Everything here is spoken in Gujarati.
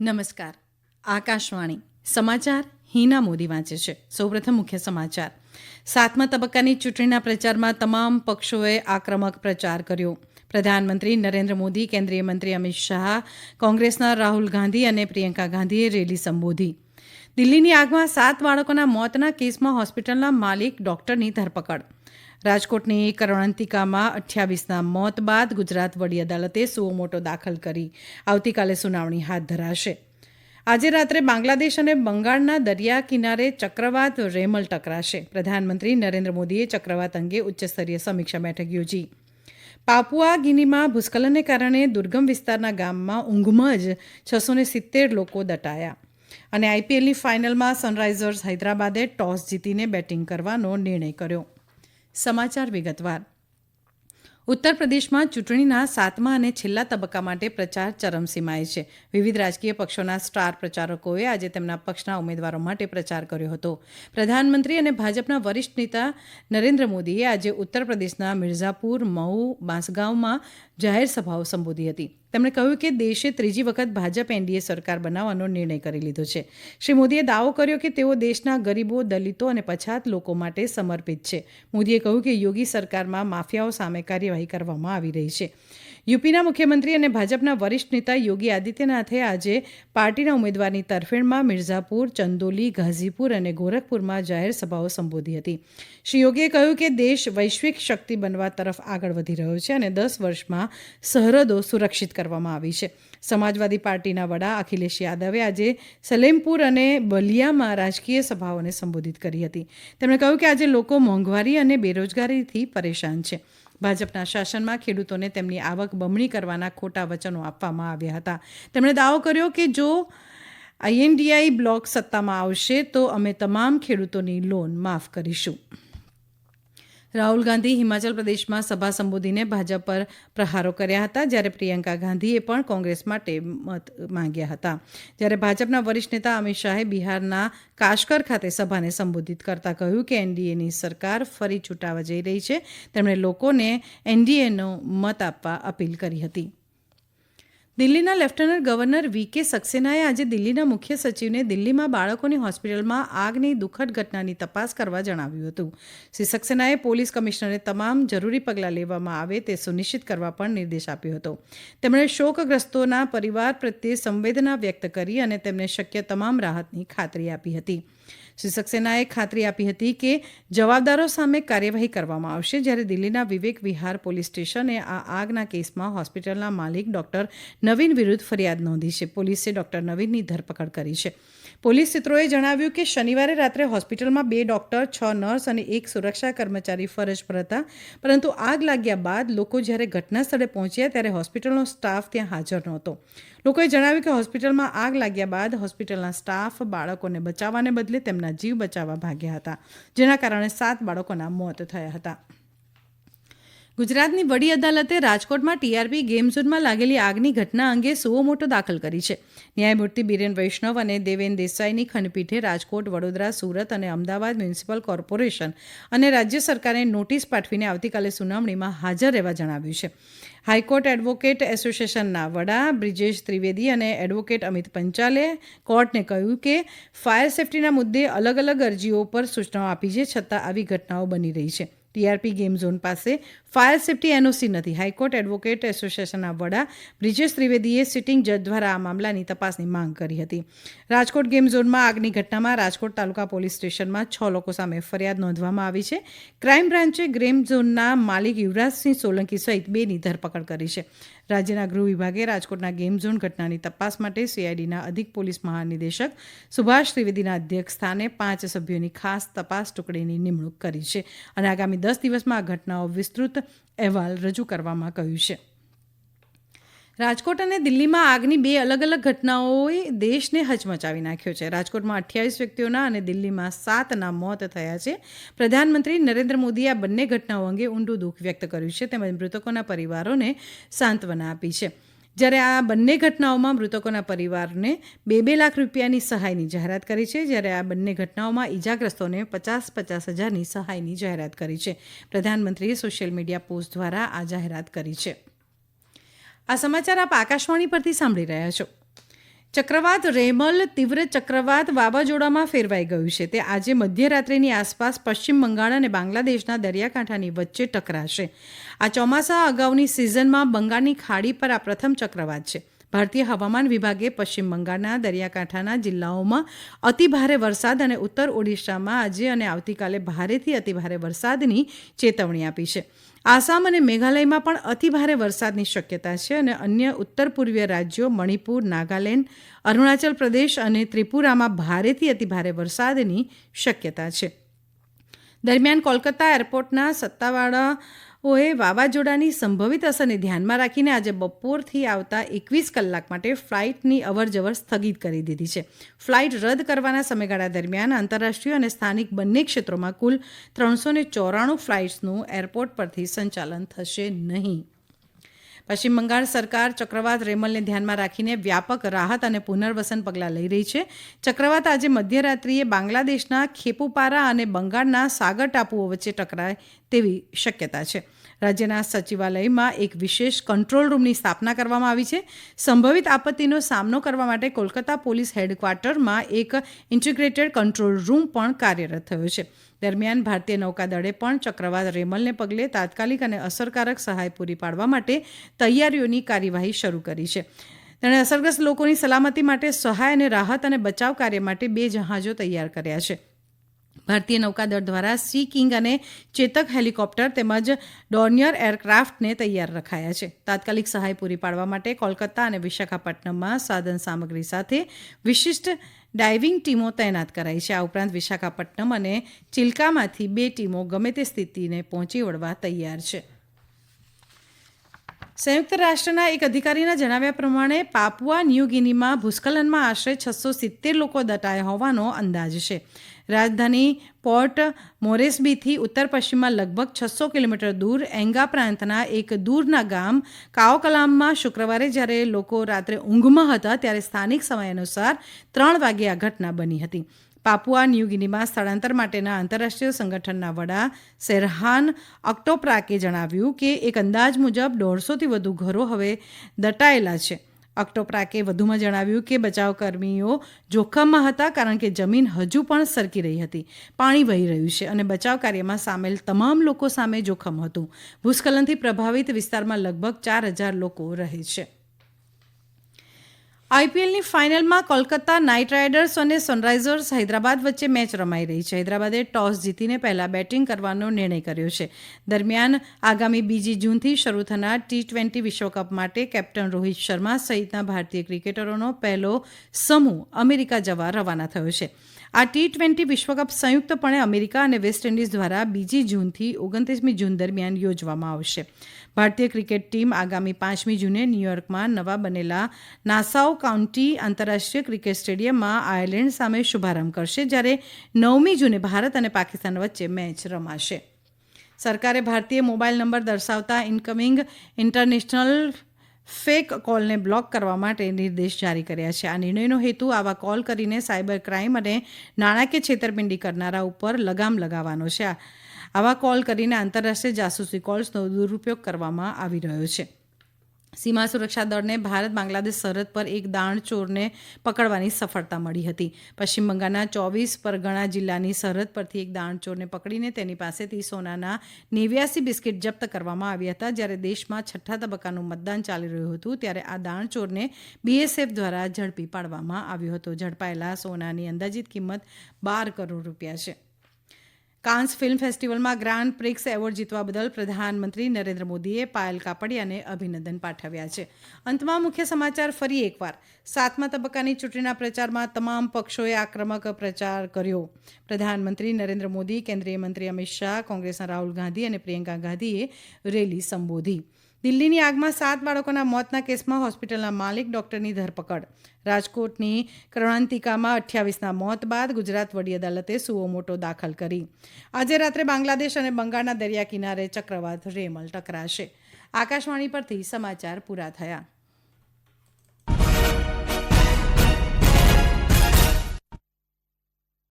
નમસ્કાર. આકાશવાણી. સમાચાર હિના મોદી વાંચે છે. સૌપ્રથમ મુખ્ય સમાચાર. સાતમા તબક્કાની ચૂંટણીના પ્રચારમાં તમામ પક્ષોએ આક્રમક પ્રચાર કર્યો. પ્રધાનમંત્રી નરેન્દ્ર મોદી, કેન્દ્રીય મંત્રી અમિત શાહ, કોંગ્રેસના રાહુલ ગાંધી અને પ્રિયંકા ગાંધીએ રેલી સંબોધી. દિલ્હીની આગમાં સાત બાળકોના મોતના કેસમાં હોસ્પિટલના માલિક ડોક્ટરની ધરપકડ. રાજકોટની કરણંતિકામાં અઠ્યાવીસના મોત બાદ ગુજરાત વડી અદાલતે સુઓમોટો દાખલ કરી. આવતીકાલે સુનાવણી હાથ ધરાશે. આજે રાત્રે બાંગ્લાદેશ અને બંગાળના દરિયા કિનારે ચક્રવાત રેમલ ટકરાશે. પ્રધાનમંત્રી નરેન્દ્ર મોદીએ ચક્રવાત અંગે ઉચ્ચસ્તરીય સમીક્ષા બેઠક યોજી. પાપુઆ ગિનીમાં ભૂસ્ખલનને કારણે દુર્ગમ વિસ્તારના ગામમાં ઊંઘમાં જ છસો સિત્તેર લોકો દટાયા. અને આઈપીએલની ફાઇનલમાં સનરાઇઝર્સ હૈદરાબાદે ટોસ જીતીને બેટિંગ કરવાનો નિર્ણય કર્યો. સમાચાર વિગતવાર. ઉત્તર પ્રદેશમાં ચૂંટણીના સાતમા અને છેલ્લા તબક્કા માટે પ્રચાર ચરમસીમાએ છે. વિવિધ રાજકીય પક્ષોના સ્ટાર પ્રચારકોએ આજે તેમના પક્ષના ઉમેદવારો માટે પ્રચાર કર્યો હતો. પ્રધાનમંત્રી અને ભાજપના વરિષ્ઠ નેતા નરેન્દ્ર મોદીએ આજે ઉત્તર પ્રદેશના મિર્ઝાપુર મઉ બાંસગાંવમાં જાહેર સભાઓ સંબોધી હતી. તેમણે કહ્યું કે દેશે ત્રીજી વખત ભાજપ એનડીએ સરકાર બનાવવાનો નિર્ણય કરી લીધો છે. શ્રી મોદીએ દાવો કર્યો કે તેઓ દેશના ગરીબો, દલિતો અને પછાત લોકો માટે સમર્પિત છે. મોદીએ કહ્યું કે યોગી સરકારમાં માફિયાઓ સામે કાર્યવાહી કરવામાં આવી રહી છે. યુપીના મુખ્યમંત્રી અને ભાજપના વરિષ્ઠ નેતા યોગી આદિત્યનાથે આજે પાર્ટીના ઉમેદવારની તરફેણમાં મિર્ઝાપુર, ચંદોલી, ગાઝીપુર અને ગોરખપુરમાં જાહેર સભાઓ સંબોધી હતી. શ્રી યોગીએ કહ્યું કે દેશ વૈશ્વિક શક્તિ બનવા તરફ આગળ વધી રહ્યો છે અને દસ વર્ષમાં સરહદો સુરક્ષિત કરવામાં આવી છે. સમાજવાદી પાર્ટીના વડા અખિલેશ યાદવે આજે સલેમપુર અને બલિયામાં રાજકીય સભાઓને સંબોધિત કરી હતી. તેમણે કહ્યું કે આજે લોકો મોંઘવારી અને બેરોજગારીથી પરેશાન છે. ભાજપના શાસનમાં ખેડૂતોને તેમની આવક બમણી કરવાના ખોટા વચનો આપવામાં આવ્યા હતા. તેમણે દાવો કર્યો કે જો આઈએનડીઆઈ બ્લોક સત્તામાં આવશે તો અમે તમામ ખેડૂતોની લોન માફ કરીશું. રાહુલ ગાંધી હિમાચલ પ્રદેશમાં સભા સંબોધીને ભાજપ પર પ્રહારો કર્યા હતા, જ્યારે પ્રિયંકા ગાંધીએ પણ કોંગ્રેસ માટે મત માંગ્યા હતા. જ્યારે ભાજપના વરિષ્ઠ નેતા અમિત શાહે બિહારના કાશકર ખાતે સભાને સંબોધિત કરતા કહ્યું કે એનડીએની સરકાર ફરી ચૂંટાવા જઈ રહી છે, તેમણે લોકોને એનડીએનો મત આપવા અપીલ કરી હતી. દિલ્હીના લેફ્ટનન્ટ ગવર્નર વી કે સક્સેનાએ આજે દિલ્હીના મુખ્ય સચિવને દિલ્હીમાં બાળકોની હોસ્પિટલમાં આગની દુઃખદ ઘટનાની તપાસ કરવા જણાવ્યું હતું. શ્રી સક્સેનાએ પોલીસ કમિશનરે તમામ જરૂરી પગલાં લેવામાં આવે તે સુનિશ્ચિત કરવા પણ નિર્દેશ આપ્યો હતો. તેમણે શોકગ્રસ્તોના પરિવાર પ્રત્યે સંવેદના વ્યક્ત કરી અને તેમને શક્ય તમામ રાહતની ખાતરી આપી હતી. શ્રી સક્સેનાએ ખાતરી આપી હતી કે જવાબદારો સામે કાર્યવાહી કરવામાં આવશે જ્યારે દિલ્હીના વિવેક વિહાર પોલીસ સ્ટેશને આ આગના કેસમાં હોસ્પિટલના માલિક ડોક્ટર નવીન વિરુદ્ધ ફરિયાદ નોંધી છે. પોલીસે ડોક્ટર નવીનની ધરપકડ કરી છે. પોલીસ સૂત્રોએ જણાવ્યું કે શનિવારે રાત્રે હોસ્પિટલમાં બે ડોક્ટર, છ નર્સ અને એક સુરક્ષા કર્મચારી ફરજ પર હતા. પરંતુ આગ લાગ્યા બાદ લોકો જ્યારે ઘટના સ્થળે પહોંચ્યા ત્યારે હોસ્પિટલનો સ્ટાફ ત્યાં હાજર નહોતો. લોકોએ જણાવ્યું કે હોસ્પિટલમાં આગ લાગ્યા બાદ હોસ્પિટલના સ્ટાફ બાળકોને બચાવવાને બદલે તેમના જીવ બચાવવા ભાગ્યા હતા, જેના કારણે સાત બાળકોના મોત થયા હતા. ગુજરાતની વડી અદાલતે રાજકોટમાં ટીઆરપી ગેમ ઝોનમાં લાગેલી આગની ઘટના અંગે સુઓ મોટો દાખલ કરી છે. ન્યાયમૂર્તિ બીરેન વૈષ્ણવ અને દેવેન દેસાઈની ખંડપીઠે રાજકોટ, વડોદરા, સુરત અને અમદાવાદ મ્યુનિસિપલ કોર્પોરેશન અને રાજ્ય સરકારે નોટિસ પાઠવીને આવતીકાલે સુનાવણીમાં હાજર રહેવા જણાવ્યું છે. હાઈકોર્ટ એડવોકેટ એસોસિએશનના વડા બ્રિજેશ ત્રિવેદી અને એડવોકેટ અમિત પંચાલે કોર્ટને કહ્યું કે ફાયર સેફટીના મુદ્દે અલગ અલગ અરજીઓ પર સૂચનાઓ આપી છે છતાં આવી ઘટનાઓ બની રહી છે. ટીઆરપી ગેમ ઝોન પાસે ફાયર સેફટી એનઓસી નથી. હાઈકોર્ટ એડવોકેટ એસોસિએશનના વડા બ્રિજેશ ત્રિવેદીએ સિટિંગ જજ દ્વારા આ મામલાની તપાસની માંગ કરી હતી. રાજકોટ ગેમ ઝોનમાં આગની ઘટનામાં રાજકોટ તાલુકા પોલીસ સ્ટેશનમાં છ લોકો સામે ફરિયાદ નોંધવામાં આવી છે. ક્રાઇમ બ્રાન્ચે ગેમ ઝોનના માલિક યુવરાજસિંહ સોલંકી સહિત બેની ધરપકડ કરી છે. રાજ્યના ગૃહ વિભાગે રાજકોટના ગેમ ઝોન ઘટનાની તપાસ માટે સીઆઈડીના અધિક પોલીસ મહાનિદેશક સુભાષ ત્રિવેદીના અધ્યક્ષ સ્થાને પાંચ સભ્યોની ખાસ તપાસ ટુકડીની નિમણૂક કરી છે. અને આગામી દસ દિવસમાં આ ઘટનાઓ વિસ્તૃત અહેવાલ રજૂ કરવામાં કહ્યું છે. રાજકોટ અને દિલ્હીમાં આગની બે અલગ અલગ ઘટનાઓએ દેશને હચમચાવી નાખ્યો છે. રાજકોટમાં અઠ્યાવીસ વ્યક્તિઓના અને દિલ્હીમાં સાતના મોત થયા છે. પ્રધાનમંત્રી નરેન્દ્ર મોદીએ આ બંને ઘટનાઓ અંગે ઊંડું દુઃખ વ્યક્ત કર્યું છે. તેમજ મૃતકોના પરિવારોને સાંત્વના આપી છે. જ્યારે આ બંને ઘટનાઓમાં મૃતકોના પરિવારને બે બે લાખ રૂપિયાની સહાયની જાહેરાત કરી છે, જ્યારે આ બંને ઘટનાઓમાં ઇજાગ્રસ્તોને પચાસ પચાસ હજારની સહાયની જાહેરાત કરી છે. પ્રધાનમંત્રીએ સોશિયલ મીડિયા પોસ્ટ દ્વારા આ જાહેરાત કરી છે. આ સમાચાર આપ આકાશવાણી પરથી સાંભળી રહ્યા છો. ચક્રવાત રેમલ તીવ્ર ચક્રવાત વાવાઝોડામાં ફેરવાઈ ગયું છે. તે આજે મધ્યરાત્રિની આસપાસ પશ્ચિમ બંગાળ અને બાંગ્લાદેશના દરિયાકાંઠાની વચ્ચે ટકરાશે. આ ચોમાસા અગાઉની સિઝનમાં બંગાળની ખાડી પર આ પ્રથમ ચક્રવાત છે. ભારતીય હવામાન વિભાગે પશ્ચિમ બંગાળના, દરિયાકાંઠાના જિલ્લાઓમાં અતિભારે વરસાદ અને ઉત્તર ઓડિશામાં આજે અને આવતીકાલે ભારેથી અતિભારે વરસાદની ચેતવણી આપી છે. આસામ અને મેઘાલયમાં પણ અતિભારે વરસાદની શક્યતા છે અને અન્ય ઉત્તર પૂર્વીય રાજ્યો મણિપુર, નાગાલેન્ડ, અરુણાચલ પ્રદેશ અને ત્રિપુરામાં ભારેથી અતિભારે વરસાદની શક્યતા છે. દરમિયાન કોલકાતા એરપોર્ટના સત્તાવાળાઓએ વાવાઝોડાની સંભવિત અસરને ધ્યાનમાં રાખીને આજે બપોરથી આવતા એકવીસ કલાક માટે ફ્લાઇટની અવરજવર સ્થગિત કરી દીધી છે. ફ્લાઇટ રદ કરવાના સમયગાળા દરમિયાન આંતરરાષ્ટ્રીય અને સ્થાનિક બંને ક્ષેત્રોમાં કુલ ત્રણસો ચોરાણું ફ્લાઇટ્સનું એરપોર્ટ પરથી સંચાલન થશે નહીં. પશ્ચિમ બંગાળ સરકાર ચક્રવાત રેમલને ધ્યાનમાં રાખીને વ્યાપક રાહત અને પુનર્વસન પગલાં લઈ રહી છે. ચક્રવાત આજે મધ્યરાત્રિએ બાંગ્લાદેશના ખેપુપારા અને બંગાળના સાગર ટાપુઓ વચ્ચે ટકરાય તેવી શક્યતા છે. રાજ્યના સચિવાલયમાં એક વિશેષ કંટ્રોલ રૂમની સ્થાપના કરવામાં આવી છે. સંભવિત આપત્તિનો સામનો કરવા માટે કોલકાતા પોલીસ હેડક્વાર્ટરમાં એક ઇન્ટિગ્રેટેડ કંટ્રોલ રૂમ પણ કાર્યરત થયો છે. દરમિયાન ભારતીય નૌકાદળે પણ ચક્રવાત રેમલને પગલે તાત્કાલિક અને અસરકારક સહાય પૂરી પાડવા માટે તૈયારીઓની કાર્યવાહી શરૂ કરી છે. તેણે અસરગ્રસ્ત લોકોની સલામતી માટે સહાય અને રાહત અને બચાવ કાર્ય માટે બે જહાજો તૈયાર કર્યા છે. ભારતીય નૌકાદળ દ્વારા સી કિંગ અને ચેતક હેલિકોપ્ટર તેમજ ડોર્નિયર એરક્રાફ્ટને તૈયાર રખાયા છે. તાત્કાલિક સહાય પૂરી પાડવા માટે કોલકાતા અને વિશાખાપટ્ટનમમાં સાધન સામગ્રી સાથે વિશિષ્ટ ડાઇવિંગ ટીમો તૈનાત કરાઈ છે. આ ઉપરાંત વિશાખાપટ્ટનમ અને ચિલ્કામાંથી બે ટીમો ગમે તે સ્થિતિને પહોંચી વળવા તૈયાર છે. સંયુક્ત રાષ્ટ્રના એક અધિકારીના જણાવ્યા પ્રમાણે, પાપુઆ ન્યૂ ગિનીમાં ભૂસ્ખલનમાં આશરે છસો સિત્તેર લોકો દટાયા હોવાનો અંદાજ છે. રાજધાની પોર્ટ મોરેસ્બીથી ઉત્તર પશ્ચિમમાં લગભગ છસો કિલોમીટર દૂર એંગા પ્રાંતના એક દૂરના ગામ કાઓકલામમાં શુક્રવારે જ્યારે લોકો રાત્રે ઊંઘમાં હતા, ત્યારે સ્થાનિક સમય અનુસાર ત્રણ વાગે આ ઘટના બની હતી. પાપુઆ ન્યૂગિનીમાં સ્થળાંતર માટેના આંતરરાષ્ટ્રીય સંગઠનના વડા સેરહાન અક્ટોપ્રાકે જણાવ્યું કે એક અંદાજ મુજબ દોઢસોથી વધુ ઘરો હવે દટાયેલા છે. અક્ટોપ્રાકે વધુમાં જણાવ્યું કે બચાવકર્મીઓ જોખમમાં હતા કારણ કે જમીન હજુ પણ સરકી રહી હતી. પાણી વહી રહ્યું છે અને બચાવ કાર્યમાં સામેલ તમામ લોકો સામે જોખમ હતું. ભૂસ્ખલનથી પ્રભાવિત વિસ્તારમાં લગભગ ચાર હજાર લોકો રહે છે. આઈપીએલની ફાઇનલમાં કોલકાતા નાઇટ રાઇડર્સ અને સનરાઇઝર્સ હૈદરાબાદ વચ્ચે મેચ રમાઈ રહી છે. હૈદરાબાદે ટોસ જીતીને પહેલા બેટિંગ કરવાનો નિર્ણય કર્યો છે. દરમિયાન આગામી બીજી જૂનથી શરૂ થનાર ટી ટ્વેન્ટી વિશ્વકપ માટે કેપ્ટન રોહિત શર્મા સહિતના ભારતીય ક્રિકેટરોનો પહેલો સમૂહ અમેરિકા જવા રવાના થયો છે. આ ટી ટ્વેન્ટી વિશ્વકપ સંયુક્તપણે અમેરિકા અને વેસ્ટ ઇન્ડિઝ દ્વારા બીજી જૂનથી ઓગણત્રીસમી જૂન દરમિયાન યોજવામાં આવશે. ભારતીય ક્રિકેટ ટીમ આગામી પાંચમી જૂને ન્યૂયોર્કમાં નવા બનેલા નાસાઉ કાઉન્ટી આંતરરાષ્ટ્રીય ક્રિકેટ સ્ટેડિયમમાં આયર્લેન્ડ સામે શુભારંભ કરશે, જ્યારે નવમી જૂને ભારત અને પાકિસ્તાન વચ્ચે મેચ રમાશે. સરકારે ભારતીય મોબાઈલ નંબર દર્શાવતા ઇન્કમિંગ ઇન્ટરનેશનલ ફેક કોલને બ્લોક કરવા માટે નિર્દેશ જારી કર્યા છે. આ નિર્ણયનો હેતુ આવા કોલ કરીને સાયબર ક્રાઇમ અને નાણાકીય છેતરપિંડી કરનારા ઉપર લગામ લગાવવાનો છે. આવા કોલ કરીને આંતરરાષ્ટ્રીય જાસૂસી કોલ્સનો દુરુપયોગ કરવામાં આવી રહ્યો છે. સીમા સુરક્ષા દળને ભારત બાંગ્લાદેશ સરહદ પર એક દાણચોરને પકડવાની સફળતા મળી હતી. પશ્ચિમ બંગાળના ચોવીસ પરગણા જિલ્લાની સરહદ પરથી એક દાણચોરને પકડીને તેની પાસેથી સોનાના નેવ્યાસી બિસ્કિટ જપ્ત કરવામાં આવ્યા હતા. જ્યારે દેશમાં છઠ્ઠા તબક્કાનું મતદાન ચાલી રહ્યું હતું, ત્યારે આ દાણચોરને બીએસએફ દ્વારા ઝડપી પાડવામાં આવ્યો હતો. ઝડપાયેલા સોનાની અંદાજિત કિંમત બાર કરોડ રૂપિયા છે. કાન્સ ફિલ્મ ફેસ્ટિવલમાં ગ્રાન્ડ પ્રિક્સ એવોર્ડ જીતવા બદલ પ્રધાનમંત્રી નરેન્દ્ર મોદીએ પાયલ કાપડિયાને અભિનંદન પાઠવ્યા છે. અંતમાં મુખ્ય સમાચાર ફરી એકવાર. સાતમા તબક્કાની ચૂંટણીના પ્રચારમાં તમામ પક્ષોએ આક્રમક પ્રચાર કર્યો. પ્રધાનમંત્રી નરેન્દ્ર મોદી, કેન્દ્રીય મંત્રી અમિત શાહ, કોંગ્રેસના રાહુલ ગાંધી અને પ્રિયંકા ગાંધીએ રેલી સંબોધી. દિલ્હીની આગમાં સાત બાળકોના મોતના કેસમાં હોસ્પિટલના માલિક ડોક્ટરની ધરપકડ. રાજકોટની કર્ણાંતિકામાં અઠ્યાવીસના મોત બાદ ગુજરાત વડી અદાલતે સુઓ મોટો દાખલ કરી. આજે રાત્રે બાંગ્લાદેશ અને બંગાળના દરિયા કિનારે ચક્રવાત રેમલ ટકરાશે. આકાશવાણી પરથી સમાચાર પૂરા થયા.